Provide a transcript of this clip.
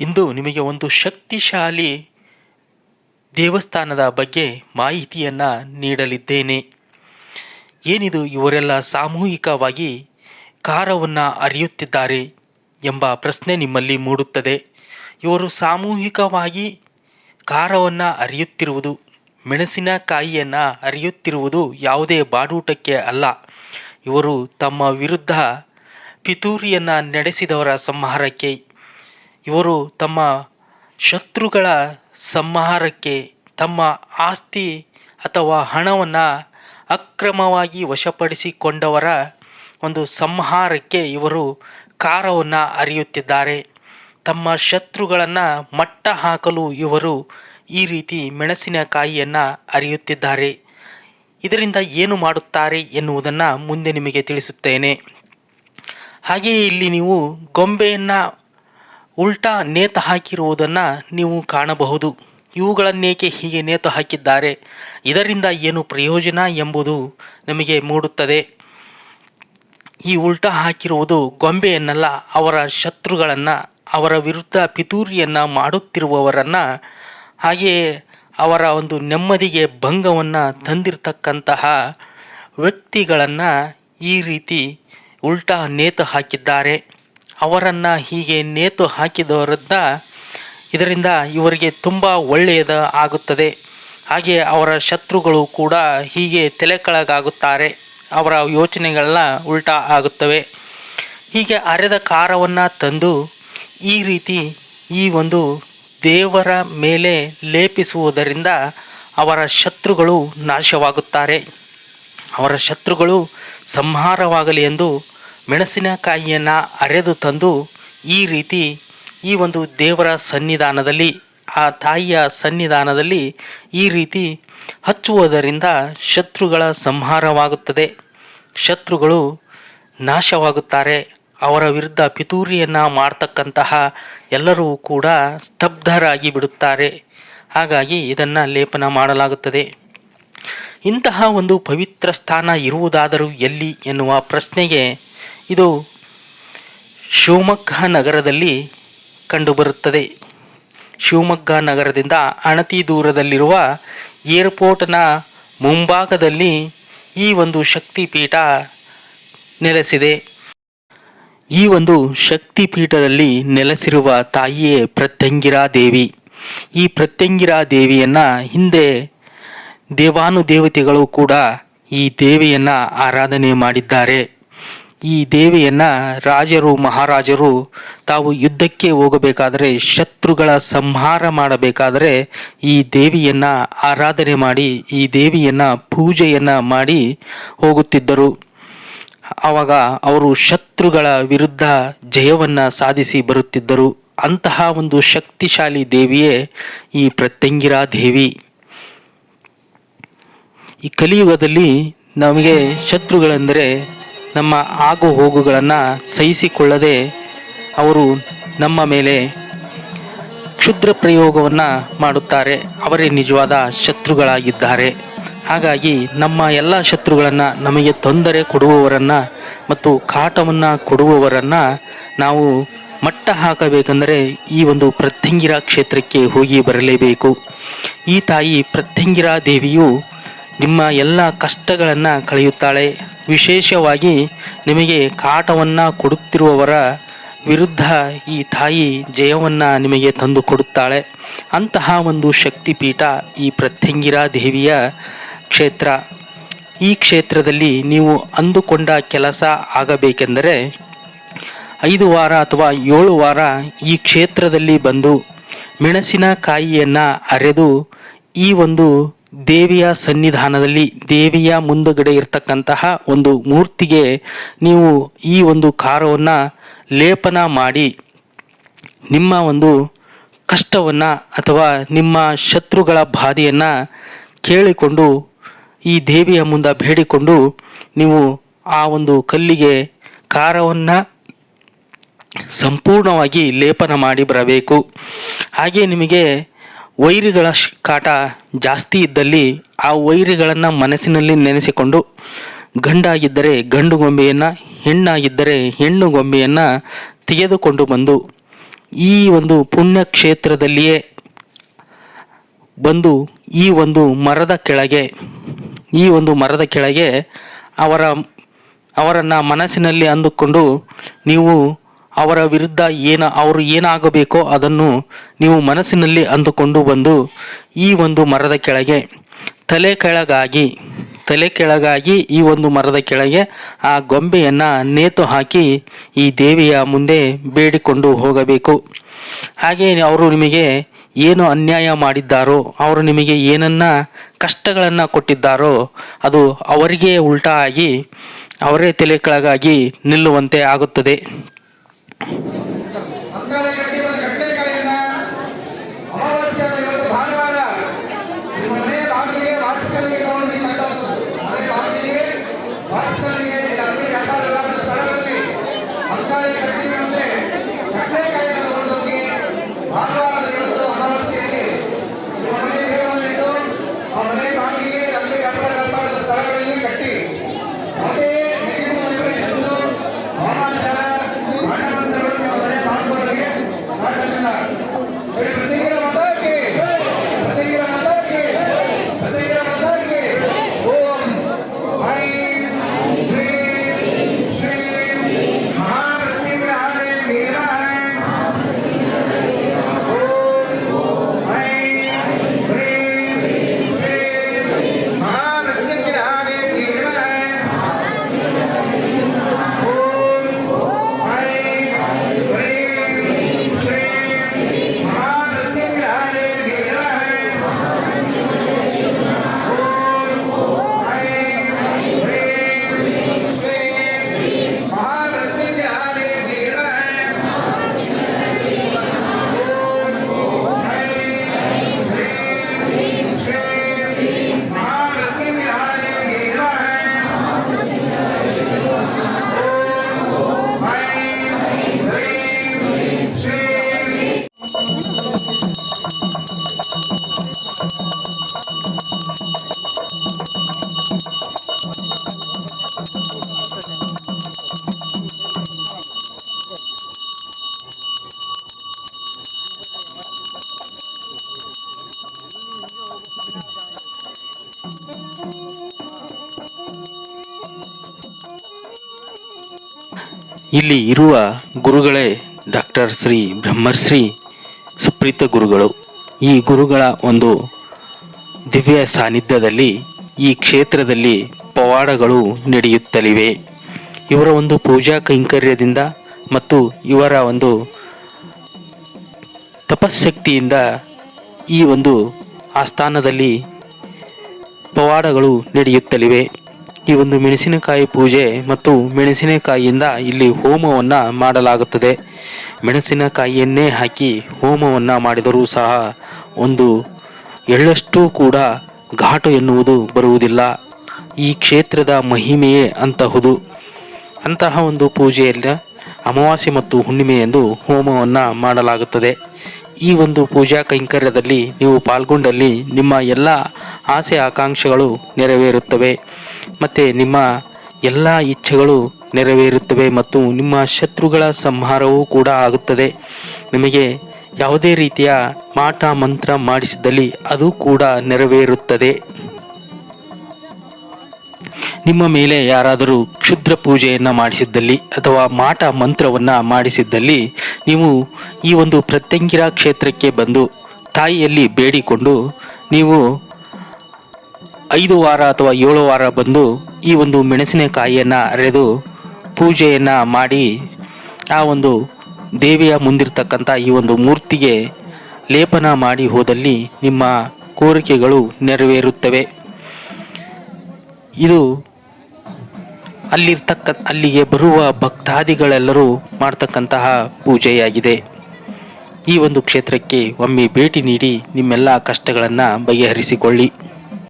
ಇಂದು ನಿಮಗೆ ಒಂದು ಶಕ್ತಿಶಾಲಿ ದೇವಸ್ಥಾನದ ಬಗ್ಗೆ ಮಾಹಿತಿಯನ್ನು ನೀಡಲಿದ್ದೇನೆ. ಏನಿದು ಇವರೆಲ್ಲ ಸಾಮೂಹಿಕವಾಗಿ ಕಾರವನ್ನು ಅರಿಯುತ್ತಿದ್ದಾರೆ ಎಂಬ ಪ್ರಶ್ನೆ ನಿಮ್ಮಲ್ಲಿ ಮೂಡುತ್ತದೆ. ಇವರು ಸಾಮೂಹಿಕವಾಗಿ ಖಾರವನ್ನು ಅರಿಯುತ್ತಿರುವುದು, ಮೆಣಸಿನಕಾಯಿಯನ್ನು ಅರಿಯುತ್ತಿರುವುದು ಯಾವುದೇ ಬಾಡೂಟಕ್ಕೆ ಅಲ್ಲ. ಇವರು ತಮ್ಮ ವಿರುದ್ಧ ಪಿತೂರಿಯನ್ನು ನಡೆಸಿದವರ ಸಂಹಾರಕ್ಕೆ ಇವರು ತಮ್ಮ ಶತ್ರುಗಳ ಸಂಹಾರಕ್ಕೆ ತಮ್ಮ ಆಸ್ತಿ ಅಥವಾ ಹಣವನ್ನು ಅಕ್ರಮವಾಗಿ ವಶಪಡಿಸಿಕೊಂಡವರ ಒಂದು ಸಂಹಾರಕ್ಕೆ ಇವರು ಕಾರವನ್ನು ಅರಿಯುತ್ತಿದ್ದಾರೆ. ತಮ್ಮ ಶತ್ರುಗಳನ್ನು ಮಟ್ಟ ಹಾಕಲು ಇವರು ಈ ರೀತಿ ಮೆಣಸಿನಕಾಯಿಯನ್ನು ಅರಿಯುತ್ತಿದ್ದಾರೆ. ಇದರಿಂದ ಏನು ಮಾಡುತ್ತಾರೆ ಎನ್ನುವುದನ್ನು ಮುಂದೆ ನಿಮಗೆ ತಿಳಿಸುತ್ತೇನೆ. ಹಾಗೆಯೇ ಇಲ್ಲಿ ನೀವು ಗೊಂಬೆಯನ್ನು ಉಲ್ಟಾ ನೇತು ಹಾಕಿರುವುದನ್ನು ನೀವು ಕಾಣಬಹುದು. ಇವುಗಳನ್ನೇಕೆ ಹೀಗೆ ನೇತು ಹಾಕಿದ್ದಾರೆ? ಇದರಿಂದ ಏನು ಪ್ರಯೋಜನ ಎಂಬುದು ನಮಗೆ ಮೂಡುತ್ತದೆ. ಈ ಉಲ್ಟಾ ಹಾಕಿರುವುದು ಗೊಂಬೆಯನ್ನಲ್ಲ, ಅವರ ಶತ್ರುಗಳನ್ನು, ಅವರ ವಿರುದ್ಧ ಪಿತೂರಿಯನ್ನು ಮಾಡುತ್ತಿರುವವರನ್ನು ಹಾಗೆಯೇ ಅವರ ಒಂದು ನೆಮ್ಮದಿಗೆ ಭಂಗವನ್ನು ತಂದಿರತಕ್ಕಂತಹ ವ್ಯಕ್ತಿಗಳನ್ನು ಈ ರೀತಿ ಉಲ್ಟಾ ನೇತು ಹಾಕಿದ್ದಾರೆ. ಅವರನ್ನು ಹೀಗೆ ನೇತು ಹಾಕಿದವರದ್ದ ಇದರಿಂದ ಇವರಿಗೆ ತುಂಬ ಒಳ್ಳೆಯದು ಆಗುತ್ತದೆ. ಹಾಗೆ ಅವರ ಶತ್ರುಗಳು ಕೂಡ ಹೀಗೆ ತಲೆ ಕೆಳಗಾಗುತ್ತಾರೆ ಅವರ ಯೋಚನೆಗಳನ್ನ ಉಲ್ಟಾ ಆಗುತ್ತವೆ. ಹೀಗೆ ಅರೆದ ಖಾರವನ್ನು ತಂದು ಈ ರೀತಿ ಈ ಒಂದು ದೇವರ ಮೇಲೆ ಲೇಪಿಸುವುದರಿಂದ ಅವರ ಶತ್ರುಗಳು ನಾಶವಾಗುತ್ತಾರೆ. ಅವರ ಶತ್ರುಗಳು ಸಂಹಾರವಾಗಲಿ ಎಂದು ಮೆಣಸಿನಕಾಯಿಯನ್ನು ಅರೆದು ತಂದು ಈ ರೀತಿ ಈ ಒಂದು ದೇವರ ಸನ್ನಿಧಾನದಲ್ಲಿ, ಆ ತಾಯಿಯ ಸನ್ನಿಧಾನದಲ್ಲಿ ಈ ರೀತಿ ಹಚ್ಚುವುದರಿಂದ ಶತ್ರುಗಳ ಸಂಹಾರವಾಗುತ್ತದೆ. ಶತ್ರುಗಳು ನಾಶವಾಗುತ್ತಾರೆ. ಅವರ ವಿರುದ್ಧ ಪಿತೂರಿಯನ್ನು ಮಾಡ್ತಕ್ಕಂತಹ ಎಲ್ಲರೂ ಕೂಡ ಸ್ತಬ್ಧರಾಗಿ ಬಿಡುತ್ತಾರೆ. ಹಾಗಾಗಿ ಇದನ್ನು ಲೇಪನ ಮಾಡಲಾಗುತ್ತದೆ. ಇಂತಹ ಒಂದು ಪವಿತ್ರ ಸ್ಥಾನ ಇರುವುದಾದರೂ ಎಲ್ಲಿ ಎನ್ನುವ ಪ್ರಶ್ನೆಗೆ ಇದು ಶಿವಮೊಗ್ಗ ನಗರದಲ್ಲಿ ಕಂಡುಬರುತ್ತದೆ. ಶಿವಮೊಗ್ಗ ನಗರದಿಂದ ಅಣತಿ ದೂರದಲ್ಲಿರುವ ಏರ್ಪೋರ್ಟ್ನ ಮುಂಭಾಗದಲ್ಲಿ ಈ ಒಂದು ಶಕ್ತಿಪೀಠ ನೆಲೆಸಿದೆ. ಈ ಒಂದು ಶಕ್ತಿಪೀಠದಲ್ಲಿ ನೆಲೆಸಿರುವ ತಾಯಿಯೇ ಪ್ರತ್ಯಂಗಿರಾ ದೇವಿ. ಈ ಪ್ರತ್ಯಂಗಿರಾ ದೇವಿಯನ್ನು ಹಿಂದೆ ದೇವಾನುದೇವತೆಗಳು ಕೂಡ ಈ ದೇವಿಯನ್ನು ಆರಾಧನೆ ಮಾಡಿದ್ದಾರೆ. ಈ ದೇವಿಯನ್ನು ರಾಜರು, ಮಹಾರಾಜರು ತಾವು ಯುದ್ಧಕ್ಕೆ ಹೋಗಬೇಕಾದರೆ, ಶತ್ರುಗಳ ಸಂಹಾರ ಮಾಡಬೇಕಾದರೆ ಈ ದೇವಿಯನ್ನು ಆರಾಧನೆ ಮಾಡಿ, ಈ ದೇವಿಯನ್ನು ಪೂಜೆಯನ್ನು ಮಾಡಿ ಹೋಗುತ್ತಿದ್ದರು. ಆವಾಗ ಅವರು ಶತ್ರುಗಳ ವಿರುದ್ಧ ಜಯವನ್ನು ಸಾಧಿಸಿ ಬರುತ್ತಿದ್ದರು. ಅಂತಹ ಒಂದು ಶಕ್ತಿಶಾಲಿ ದೇವಿಯೇ ಈ ಪ್ರತ್ಯಂಗಿರಾ ದೇವಿ. ಈ ಕಲಿಯುಗದಲ್ಲಿ ನಮಗೆ ಶತ್ರುಗಳೆಂದರೆ ನಮ್ಮ ಆಗು ಹೋಗುಗಳನ್ನು ಸಹಿಸಿಕೊಳ್ಳದೆ ಅವರು ನಮ್ಮ ಮೇಲೆ ಕ್ಷುದ್ರ ಪ್ರಯೋಗವನ್ನು ಮಾಡುತ್ತಾರೆ. ಅವರೇ ನಿಜವಾದ ಶತ್ರುಗಳಾಗಿದ್ದಾರೆ. ಹಾಗಾಗಿ ನಮ್ಮ ಎಲ್ಲ ಶತ್ರುಗಳನ್ನು ನಮಗೆ ತೊಂದರೆ ಕೊಡುವವರನ್ನು ಮತ್ತು ಕಾಟವನ್ನು ಕೊಡುವವರನ್ನು ನಾವು ಮಟ್ಟ ಹಾಕಬೇಕೆಂದರೆ ಈ ಒಂದು ಪ್ರತ್ಯಂಗಿರ ಕ್ಷೇತ್ರಕ್ಕೆ ಹೋಗಿ ಬರಲೇಬೇಕು. ಈ ತಾಯಿ ಪ್ರತ್ಯಂಗಿರ ದೇವಿಯು ನಿಮ್ಮ ಎಲ್ಲ ಕಷ್ಟಗಳನ್ನು ಕಳೆಯುತ್ತಾಳೆ. ವಿಶೇಷವಾಗಿ ನಿಮಗೆ ಕಾಟವನ್ನು ಕೊಡುತ್ತಿರುವವರ ವಿರುದ್ಧ ಈ ತಾಯಿ ಜಯವನ್ನು ನಿಮಗೆ ತಂದು ಕೊಡುತ್ತಾಳೆ. ಅಂತಹ ಒಂದು ಶಕ್ತಿಪೀಠ ಈ ಪ್ರತ್ಯಂಗಿರಾ ದೇವಿಯ ಕ್ಷೇತ್ರ. ಈ ಕ್ಷೇತ್ರದಲ್ಲಿ ನೀವು ಅಂದುಕೊಂಡ ಕೆಲಸ ಆಗಬೇಕೆಂದರೆ ಐದು ವಾರ ಅಥವಾ ಏಳು ವಾರ ಈ ಕ್ಷೇತ್ರದಲ್ಲಿ ಬಂದು ಮೆಣಸಿನಕಾಯಿಯನ್ನು ಅರೆದು ಈ ಒಂದು ದೇವಿಯ ಸನ್ನಿಧಾನದಲ್ಲಿ ದೇವಿಯ ಮುಂದುಗಡೆ ಇರತಕ್ಕಂತಹ ಒಂದು ಮೂರ್ತಿಗೆ ನೀವು ಈ ಒಂದು ಕಾರವನ್ನು ಲೇಪನ ಮಾಡಿ ನಿಮ್ಮ ಒಂದು ಕಷ್ಟವನ್ನು ಅಥವಾ ನಿಮ್ಮ ಶತ್ರುಗಳ ಬಾಧೆಯನ್ನು ಕೇಳಿಕೊಂಡು ಈ ದೇವಿಯ ಮುಂದೆ ಬೇಡಿಕೊಂಡು ನೀವು ಆ ಒಂದು ಕಲ್ಲಿಗೆ ಖಾರವನ್ನು ಸಂಪೂರ್ಣವಾಗಿ ಲೇಪನ ಮಾಡಿ ಬರಬೇಕು. ಹಾಗೆ ನಿಮಗೆ ವೈರಿಗಳ ಕಾಟ ಜಾಸ್ತಿ ಇದ್ದಲ್ಲಿ ಆ ವೈರಿಗಳನ್ನು ಮನಸ್ಸಿನಲ್ಲಿ ನೆನೆಸಿಕೊಂಡು ಗಂಡಾಗಿದ್ದರೆ ಗಂಡು ಗೊಂಬೆಯನ್ನು, ಹೆಣ್ಣಾಗಿದ್ದರೆ ಹೆಣ್ಣು ಗೊಂಬೆಯನ್ನು ತೆಗೆದುಕೊಂಡು ಬಂದು ಈ ಒಂದು ಪುಣ್ಯ ಕ್ಷೇತ್ರದಲ್ಲಿಯೇ ಬಂದು ಈ ಒಂದು ಮರದ ಕೆಳಗೆ, ಈ ಒಂದು ಮರದ ಕೆಳಗೆ ಅವರ, ಅವರನ್ನು ಮನಸ್ಸಿನಲ್ಲಿ ಅಂದುಕೊಂಡು ನೀವು ಅವರ ವಿರುದ್ಧ ಏನ ಅವರು ಏನಾಗಬೇಕೋ ಅದನ್ನು ನೀವು ಮನಸ್ಸಿನಲ್ಲಿ ಅಂದುಕೊಂಡು ಬಂದು ಈ ಒಂದು ಮರದ ಕೆಳಗೆ ತಲೆ ಕೆಳಗಾಗಿ ತಲೆ ಕೆಳಗಾಗಿ ಈ ಒಂದು ಮರದ ಕೆಳಗೆ ಆ ಗೊಂಬೆಯನ್ನು ನೇತು ಹಾಕಿ ಈ ದೇವಿಯ ಮುಂದೆ ಬೇಡಿಕೊಂಡು ಹೋಗಬೇಕು. ಹಾಗೆ ಅವರು ನಿಮಗೆ ಏನು ಅನ್ಯಾಯ ಮಾಡಿದ್ದಾರೋ, ಅವರು ನಿಮಗೆ ಏನನ್ನ ಕಷ್ಟಗಳನ್ನು ಕೊಟ್ಟಿದ್ದಾರೋ, ಅದು ಅವರಿಗೆ ಉಲ್ಟಾ ಆಗಿ ಅವರೇ ತಲೆ ಕೆಳಗಾಗಿ ನಿಲ್ಲುವಂತೆ ಆಗುತ್ತದೆ. ಅಂಗಾರ ಇಲ್ಲಿ ಇರುವ ಗುರುಗಳೇ ಡಾಕ್ಟರ್ ಶ್ರೀ ಬ್ರಹ್ಮಶ್ರೀ ಸುಪ್ರೀತ ಗುರುಗಳು. ಈ ಗುರುಗಳ ಒಂದು ದಿವ್ಯ ಸಾನ್ನಿಧ್ಯದಲ್ಲಿ, ಈ ಕ್ಷೇತ್ರದಲ್ಲಿ ಪವಾಡಗಳು ನಡೆಯುತ್ತಲಿವೆ. ಇವರ ಒಂದು ಪೂಜಾ ಕೈಂಕರ್ಯದಿಂದ ಮತ್ತು ಇವರ ಒಂದು ತಪಶಕ್ತಿಯಿಂದ ಈ ಒಂದು ಆಸ್ಥಾನದಲ್ಲಿ ಪವಾಡಗಳು ನಡೆಯುತ್ತಲಿವೆ. ಈ ಒಂದು ಮೆಣಸಿನಕಾಯಿ ಪೂಜೆ ಮತ್ತು ಮೆಣಸಿನಕಾಯಿಯಿಂದ ಇಲ್ಲಿ ಹೋಮವನ್ನು ಮಾಡಲಾಗುತ್ತದೆ. ಮೆಣಸಿನಕಾಯಿಯನ್ನೇ ಹಾಕಿ ಹೋಮವನ್ನು ಮಾಡಿದರೂ ಸಹ ಒಂದು ಎಳ್ಳಷ್ಟು ಕೂಡ ಘಾಟು ಎನ್ನುವುದು ಬರುವುದಿಲ್ಲ. ಈ ಕ್ಷೇತ್ರದ ಮಹಿಮೆಯೇ ಅಂತಹುದು. ಅಂತಹ ಒಂದು ಪೂಜೆಯಲ್ಲಿ ಅಮಾವಾಸ್ಯೆ ಮತ್ತು ಹುಣ್ಣಿಮೆಯಂದು ಹೋಮವನ್ನು ಮಾಡಲಾಗುತ್ತದೆ. ಈ ಒಂದು ಪೂಜಾ ಕೈಂಕರ್ಯದಲ್ಲಿ ನೀವು ಪಾಲ್ಗೊಂಡಲ್ಲಿ ನಿಮ್ಮ ಎಲ್ಲ ಆಸೆ ಆಕಾಂಕ್ಷೆಗಳು ನೆರವೇರುತ್ತವೆ. ಮತ್ತು ನಿಮ್ಮ ಎಲ್ಲ ಇಚ್ಛೆಗಳು ನೆರವೇರುತ್ತವೆ ಮತ್ತು ನಿಮ್ಮ ಶತ್ರುಗಳ ಸಂಹಾರವೂ ಕೂಡ ಆಗುತ್ತದೆ. ನಿಮಗೆ ಯಾವುದೇ ರೀತಿಯ ಮಾಟ ಮಂತ್ರ ಮಾಡಿಸಿದಲ್ಲಿ ಅದು ಕೂಡ ನೆರವೇರುತ್ತದೆ. ನಿಮ್ಮ ಮೇಲೆ ಯಾರಾದರೂ ಕ್ಷುದ್ರ ಪೂಜೆಯನ್ನು ಮಾಡಿಸಿದ್ದಲ್ಲಿ ಅಥವಾ ಮಾಟ ಮಂತ್ರವನ್ನು ಮಾಡಿಸಿದ್ದಲ್ಲಿ ನೀವು ಈ ಒಂದು ಪ್ರತ್ಯಂಗಿರ ಕ್ಷೇತ್ರಕ್ಕೆ ಬಂದು ತಾಯಿಯಲ್ಲಿ ಬೇಡಿಕೊಂಡು ನೀವು ಐದು ವಾರ ಅಥವಾ ಏಳು ವಾರ ಬಂದು ಈ ಒಂದು ಮೆಣಸಿನಕಾಯಿಯನ್ನು ಅರೆದು ಪೂಜೆಯನ್ನು ಮಾಡಿ ಆ ಒಂದು ದೇವಿಯ ಮುಂದಿರ್ತಕ್ಕಂಥ ಈ ಒಂದು ಮೂರ್ತಿಗೆ ಲೇಪನ ಮಾಡಿ ಹೋದಲ್ಲಿ ನಿಮ್ಮ ಕೋರಿಕೆಗಳು ನೆರವೇರುತ್ತವೆ. ಇದು ಅಲ್ಲಿರ್ತಕ್ಕ, ಅಲ್ಲಿಗೆ ಬರುವ ಭಕ್ತಾದಿಗಳೆಲ್ಲರೂ ಮಾಡ್ತಕ್ಕಂತಹ ಪೂಜೆಯಾಗಿದೆ. ಈ ಒಂದು ಕ್ಷೇತ್ರಕ್ಕೆ ಒಮ್ಮೆ ಭೇಟಿ ನೀಡಿ ನಿಮ್ಮೆಲ್ಲ ಕಷ್ಟಗಳನ್ನು ಬಗೆಹರಿಸಿಕೊಳ್ಳಿ.